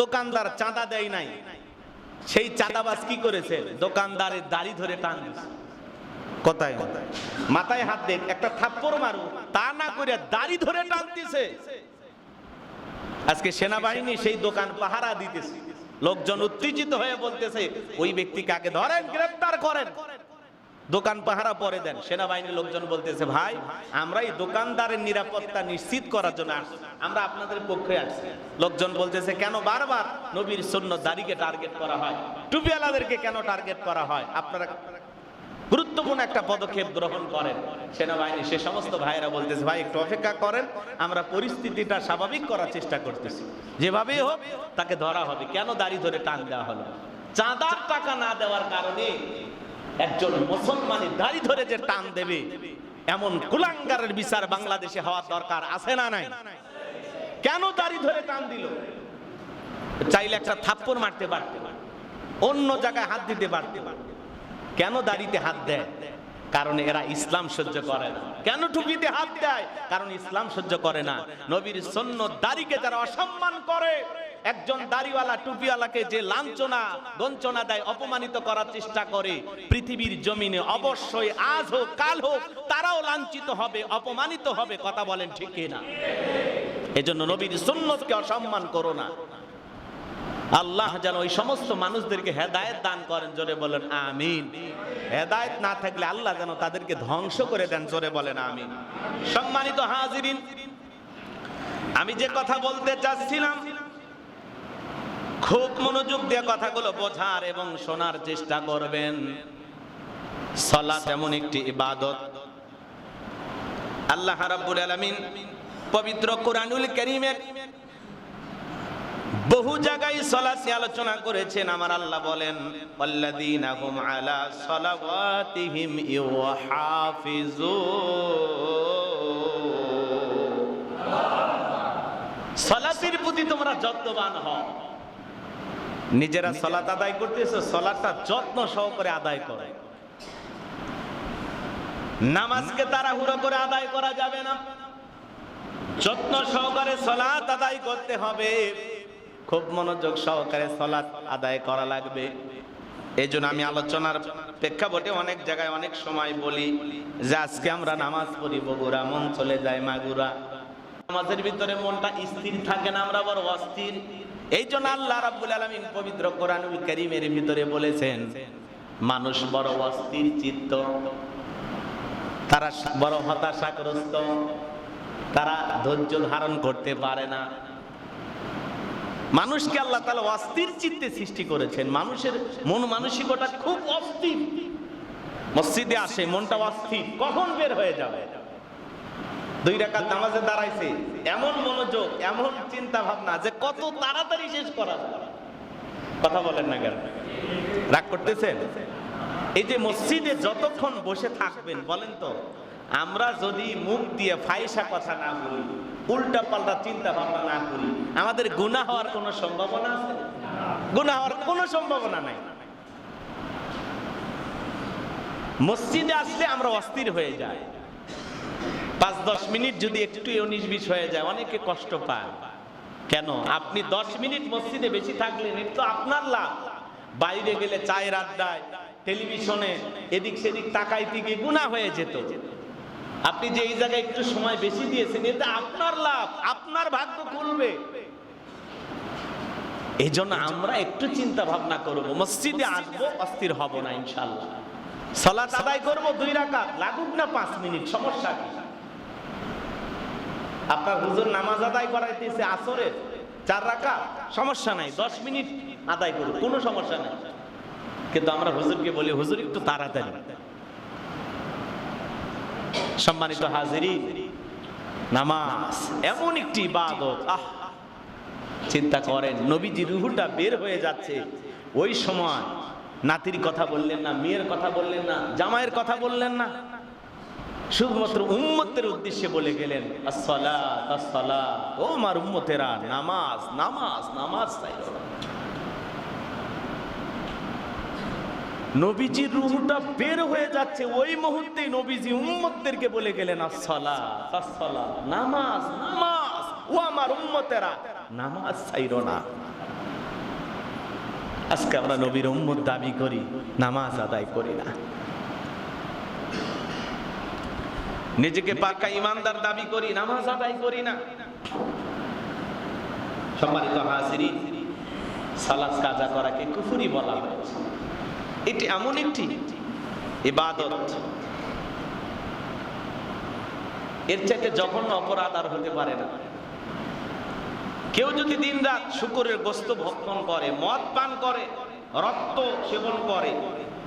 দোকানদার চাঁদা দেয় নাই। সেই চাঁদাবাজ কি করেছে? দোকানদারের দাড়ি ধরে টান কোথায় মাথায় হাত দেখ একটা থাপ্পড় মারু, তা না করে দাড়ি ধরে টানতেছে আজকে সেনাবাহিনী সেই দোকান পাহারা দিতেছে। লোকজন উত্তেজিত হয়ে বলতেছে, ওই ব্যক্তি কাকে ধরেন গ্রেফতার করেন। দোকান পাহারা পরে দেন। সেনাবাহিনীর লোকজন বলতেছে, ভাই, আমরা এই দোকানদারের নিরাপত্তা নিশ্চিত করার জন্য আসছি। আমরা আপনাদের পক্ষে আছি। লোকজন বলতেছে, কেন বারবার নবীর সৈন্য দাড়িকে টার্গেট করা হয়? টুপিওয়ালাদেরকে কেন টার্গেট করা হয়? আপনারা গুরুত্বপূর্ণ একটা পদক্ষেপ গ্রহণ করেন। সেনাবাহিনী, সে সমস্ত ভাইয়েরা বলতেছে, ভাই, একটু অপেক্ষা করেন। আমরা পরিস্থিতিটা স্বাভাবিক করার চেষ্টা করতেছি। যেভাবেই হোক তাকে ধরা হবে। কেন দাড়ি ধরে টান দেওয়া হলো? চাঁদার টাকা না দেওয়ার কারণে একজন মুসলমানের দাড়ি ধরে যে টান দেবে, এমন কুলাঙ্গারের বিচার বাংলাদেশে হওয়ার দরকার আছে না নাই? কেন দাড়ি ধরে টান দিল? চাইলে একটা থাপ্পড় মারতে পারতে, অন্য জায়গায় হাত দিতে পারতে। কেন দাড়িতে হাত দেয়? কারণ এরা ইসলাম সহ্য করে না। কেন টুপিতে হাত দেয়? কারণ ইসলাম সহ্য করে না। নবীর সন্ন দাড়িকে যারা অসম্মান করে একজন দাড়িওয়ালা টুপিওয়ালাকে যে লাঞ্ছনা গঞ্চনা দেয়, অপমানিত করার চেষ্টা করে, পৃথিবীর জমিনে অবশ্যই আজ হোক, কাল হোক, তারাও লাঞ্ছিত হবে, অপমানিত হবে, কথা বলেন ঠিক না? এজন্য নবীর সুন্নতকে অসম্মান করো না। আল্লাহ যেন ওই সমস্ত মানুষদেরকে হেদায়েত দান করেন, জোরে বলেন, আমিন। হেদায়েত না থাকলে আল্লাহ যেন তাদেরকে ধ্বংস করে দেন, জোরে বলেন, আমিন। সম্মানিত হাজিরিন, আমি যে কথা বলতে চাচ্ছিলাম খুব মনোযোগ দিয়ে কথাগুলো বোঝার এবং শোনার চেষ্টা করবেন। সলাত এমন একটি ইবাদত। আল্লাহ রাব্বুল আলামিন পবিত্র কোরআনুল কারীমে বহু জায়গায় সলাসি আলোচনা করেছেন। আমার আল্লাহ বলেন আল্লাযীনা হুম আলা সালাওয়াতিহিম ইউহাফিজুন। সলাতের প্রতি তোমরা যত্নবান হও। নিজেরা সলাত আদায় করতেছো সলাতটা যত্ন সহকারে আদায় করো। নামাজকে তাড়াহুড়ো করে আদায় করা যাবে না। যত্ন সহকারে সলাত আদায় করতে হবে। খুব মনোযোগ সহকারে সলাত আদায় করা লাগবে। এই জন্য আমি আলোচনার প্রেক্ষাপটে অনেক জায়গায় অনেক সময় বলি যে আজকে আমরা নামাজ পড়ি, বগুড়া, মন চলে যায় মাগুরা। নামাজের ভিতরে মনটা স্থির থাকে না, আমরা বড় অস্থির। এই জন্য আল্লাহ রাব্বুল আলামিন পবিত্র কোরআনুল কারীমের ভিতরে বলেছেন, মানুষ বড় অস্থির চিত্ত, তারা বড় হতাশাগ্রস্ত, তারা ধৈর্য ধারণ করতে পারে না। মানুষকে আল্লাহ তাআলা অস্থির চিত্তে সৃষ্টি করেছেন। মানুষের মন মানসিকতা খুব অস্থির। মসজিদে আসে, মনটা অস্থির, কখন বের হয়ে যাবে? দুই রাকাত নামাজে দাঁড়াইছে। এমন মনোযোগ, এমন চিন্তা ভাবনা যে কত তাড়াতাড়ি শেষ করা কথা বলেন না কেন? রাগ করতেছেন? এই যে মসজিদে যতক্ষণ বসে থাকবেন, বলেন তো, আমরা যদি মুখ দিয়ে ফাইসা কথা না বলি উল্টা পাল্টা চিন্তা ভাবনা না করি, আমাদের গুনাহ হওয়ার কোনো সম্ভাবনা আছে? গুনাহ হওয়ার কোনো সম্ভাবনা নাই। মসজিদে আসলে আমরা অস্থির হয়ে যাই। পাঁচ দশ মিনিট যদি একটু উনিশ বিশ হয়ে যায়, অনেকে কষ্ট পায়। কেন? আপনি দশ মিনিট মসজিদে বেশি থাকলেন এটা তো আপনার লাভ। বাইরে গেলে চায়ের আড্ডায়, টেলিভিশনে, এদিক সেদিক তাকাইতে গিয়ে গুণা হয়ে যেত। আপনি যে এই জায়গায় একটু সময় বেশি দিয়েছেন এটা আপনার লাভ, আপনার ভাগ্য খুলবে। এই জন্য আমরা একটু চিন্তা ভাবনা করব, মসজিদে আসব, অস্থির হব না ইনশাল্লাহ সলাত আদায় করব দুই রাকাত, লাগুক না পাঁচ মিনিট, সমস্যা কি? আপনার হুজুর নামাজ আদায় করাইতেছে আসরের চার রাখা সমস্যা নাই, দশ মিনিট আদায় করুন, কোনো সমস্যা নাই। কিন্তু আমরা হুজুরকে বলি, হুজুর, একটু তাড়াতাড়ি। সম্মানিত হাজিরি, নামাজ এমন একটি ইবাদত, আহ! চিন্তা করেন, নবীজি রুহুটা বের হয়ে যাচ্ছে। ওই সময় নাতির কথা বললেন না, মেয়ের কথা বললেন না, জামাইয়ের কথা বললেন না। শুধুমাত্র উম্মতের উদ্দেশ্যে বলে গেলেন ও আমার উম্মতেরা, নামাজ নামাজ নামাজ তাই নবীজির রুহটা বের হয়ে যাচ্ছে, ওই মুহূর্তে নবীজি উম্মতদেরকে বলে গেলেন, আসসালাত আসসালাত, নামাজ নামাজ, ও আমার উম্মতেরা, নামাজ চাইরো না। আজকে আমরা নবীর উম্মত দাবি করি, নামাজ আদায় করি না। নিজেকে পাক্কা ইমানদার দাবি করি, নামাজ আদায় করি না। সম্মানিত হাজিরি সালাত কাজা করাকে কুফুরি বলা হয়েছে এটি এমন একটি ইবাদত। এর চাইতে জঘন্য অপরাধ আর হতে পারে না। কেউ যদি দিন রাত শুকুরের গোস্ত ভক্ষণ করে, মদ পান করে, রক্ত সেবন করে,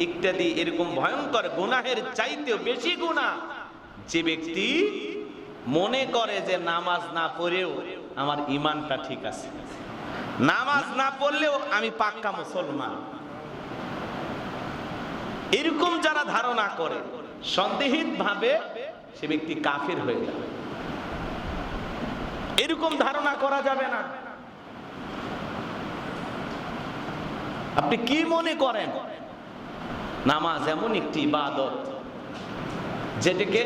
ইত্যাদি এরকম ভয়ঙ্কর গুনাহের চাইতেও বেশি গুণা যে ব্যক্তি মনে করে যে নামাজ না পড়েও আমার ইমানটা ঠিক আছে। নামাজ না পড়লেও আমি পাক্কা মুসলমান। এরকম যারা ধারণা করে সন্দেহিত ভাবে সে ব্যক্তি কাফির হয়ে যাবে। এরকম ধারণা করা যাবে না। আপনি কি মনে করেন? নামাজ এমন একটি ইবাদত যেটাকে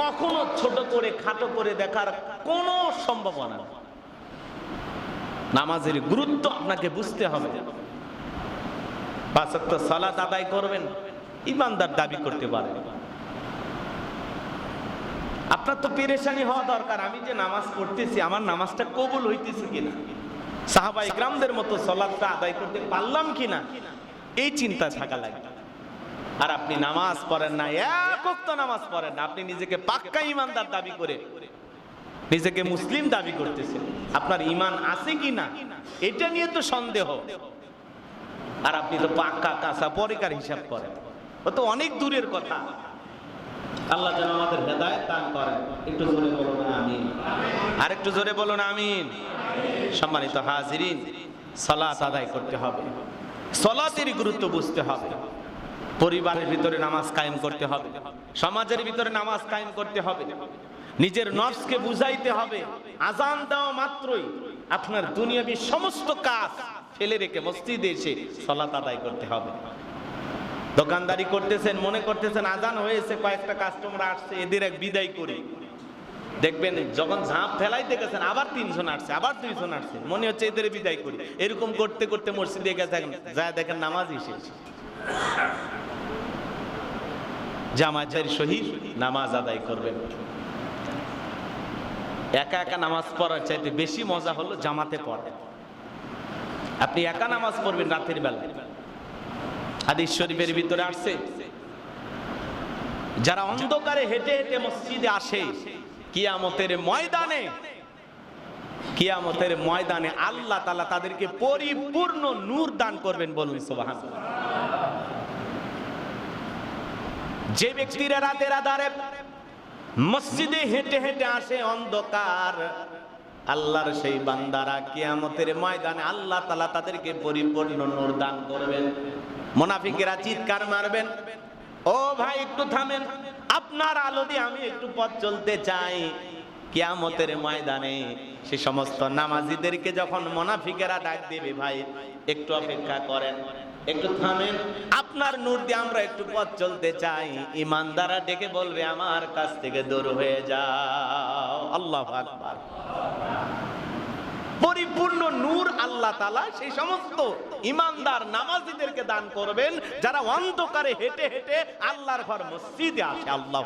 কখনো ছোট করে, খাটো করে দেখার কোনো সম্ভাবনা নামাজের গুরুত্ব আপনাকে বুঝতে হবে। পাঁচাত্তর সালাত আদায় করবেন, ইমানদার দাবি করতে পারেন। আপনার তো পেরেশানি হওয়া দরকার, আমি যে নামাজ পড়তেছি, আমার নামাজটা কবুল হইতেছে কিনা? সাহাবাই গ্রামদের মতো সলাদটা আদায় করতে পারলাম কিনা? এই চিন্তা থাকা লাগবে। আর আপনি নামাজ পড়েন না, এক নামাজ পড়েন না। আপনি নিজেকে পাক্কা ইমানদার দাবি করে, নিজেকে মুসলিম দাবি করতেছেন। আপনার ইমান আছে কি না এটা নিয়ে তো সন্দেহ। আর আপনি তো পাক্কা কাঁচা পরিকার হিসাব করেন। ও তো অনেক দূরের কথা। আল্লাহ যেন আমাদের হেদায়ত দান করেন। একটু জোরে বলুন, আমিন। আর একটু জোরে বলুন, আমিন। সম্মানিত হাজিরিন সালাত আদায় করতে হবে। সলাতের গুরুত্ব বুঝতে হবে। পরিবারের ভিতরে নামাজ কায়েম করতে হবে, সমাজের ভিতরে নামাজ কায়েম করতে হবে, নিজের নফসকে বুঝাইতে হবে আজান দেওয়া মাত্রই আপনার দুনিয়াবী সমস্ত কাজ ফেলে রেখে মসজিদে এসে সলাত আদায় করতে হবে। দোকানদারি করতেছেন, মনে করতেছেন আজান হয়েছে, কয়েকটা কাস্টমার আসছে, এদের এক বিদায় করি। দেখবেন যখন ঝাঁপ ফেলাই দেখেছেন আবার তিনজন আসছে, আবার দুইজন আসছে, মনে হচ্ছে এদের বিদায় করি। এরকম করতে করতে মসজিদে গেছে যা দেখেন নামাজ এসেছে জামাতের সহিত নামাজ আদায় করবেন। একা একা নামাজ পড়ার চাইতে বেশি মজা হলো জামাতে পড়া। আপনি একা নামাজ পড়বেন রাতের বেলা হাদিস শরীফের ভিতরে আসছে, যারা অন্ধকারে হেঁটে হেঁটে মসজিদে আসে, কিয়ামতের ময়দানে কিয়ামতের ময়দানে আল্লাহ তাআলা তাদেরকে পরিপূর্ণ নূর দান করবেন বলুন সুবহান যে ব্যক্তিরা রাতের আধারে মসজিদে হেঁটে হেঁটে আসে অন্ধকার, আল্লাহর সেই বান্দারা কিয়ামতের ময়দানে আল্লাহ তাআলা তাদেরকে পরিপূর্ণ নূর দান করবেন। মুনাফিকেরা চিৎকার মারবেন, ও ভাই, একটু থামেন, আপনার আলো দিয়ে আমি একটু পথ চলতে চাই। কিয়ামতের ময়দানে সে সমস্ত নামাজিদেরকে যখন মুনাফিকেরা ডাক দেবে, ভাই, একটু অপেক্ষা করেন। একটু থামেন। আপনার নূর দিয়ে আমরা একটু পথ চলতে চাই। ইমানদারা ডেকে বলবে, আমার কাছ থেকে দূর হয়ে যাও। আল্লাহ পরিপূর্ণ নূর আল্লাহ তালা সেই সমস্ত ইমানদার নামাজিদেরকে দান করবেন, যারা অন্ধকারে হেঁটে হেঁটে আল্লাহর ঘর মসজিদে আসে। আল্লাহ